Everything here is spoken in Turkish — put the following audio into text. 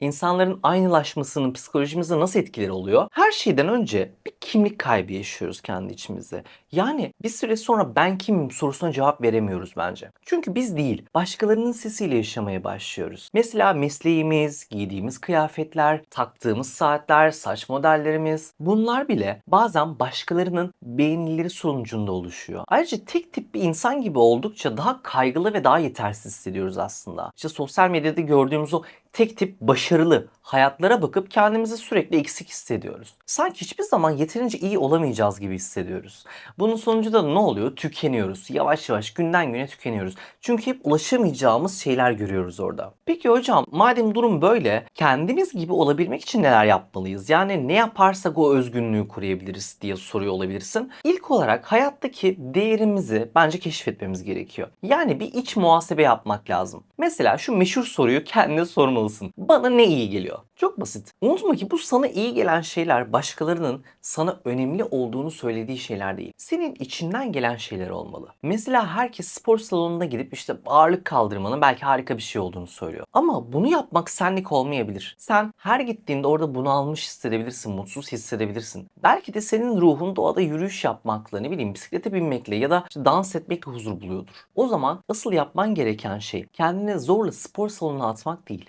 İnsanların aynılaşmasının psikolojimize nasıl etkileri oluyor? Her şeyden önce bir kimlik kaybı yaşıyoruz kendi içimizde. Yani bir süre sonra ben kimim sorusuna cevap veremiyoruz bence. Çünkü biz değil, başkalarının sesiyle yaşamaya başlıyoruz. Mesela mesleğimiz, giydiğimiz kıyafetler, taktığımız saatler, saç modellerimiz bunlar bile bazen başkalarının beğenileri sonucunda oluşuyor. Ayrıca tek tip bir insan gibi oldukça daha kaygılı ve daha yetersiz hissediyoruz aslında. İşte sosyal medyada gördüğümüz o tek tip başarılı hayatlara bakıp kendimizi sürekli eksik hissediyoruz. Sanki hiçbir zaman yeterince iyi olamayacağız gibi hissediyoruz. Bunun sonucu da ne oluyor? Tükeniyoruz. Yavaş yavaş günden güne tükeniyoruz. Çünkü hep ulaşamayacağımız şeyler görüyoruz orada. Peki hocam madem durum böyle kendimiz gibi olabilmek için neler yapmalıyız? Yani ne yaparsak o özgünlüğü koruyabiliriz diye soruyor olabilirsin. İlk olarak hayattaki değerimizi bence keşfetmemiz gerekiyor. Yani bir iç muhasebe yapmak lazım. Mesela şu meşhur soruyu kendine sormalısın. Bana ne iyi geliyor? Çok basit. Unutma ki bu sana iyi gelen şeyler başkalarının sana önemli olduğunu söylediği şeyler değil. Senin içinden gelen şeyler olmalı. Mesela herkes spor salonuna gidip işte ağırlık kaldırmanın belki harika bir şey olduğunu söylüyor. Ama bunu yapmak senlik olmayabilir. Sen her gittiğinde orada bunalmış hissedebilirsin, mutsuz hissedebilirsin. Belki de senin ruhun doğada yürüyüş yapmakla, ne bileyim bisiklete binmekle ya da işte dans etmekle huzur buluyordur. O zaman asıl yapman gereken şey kendini zorla spor salonuna atmak değil.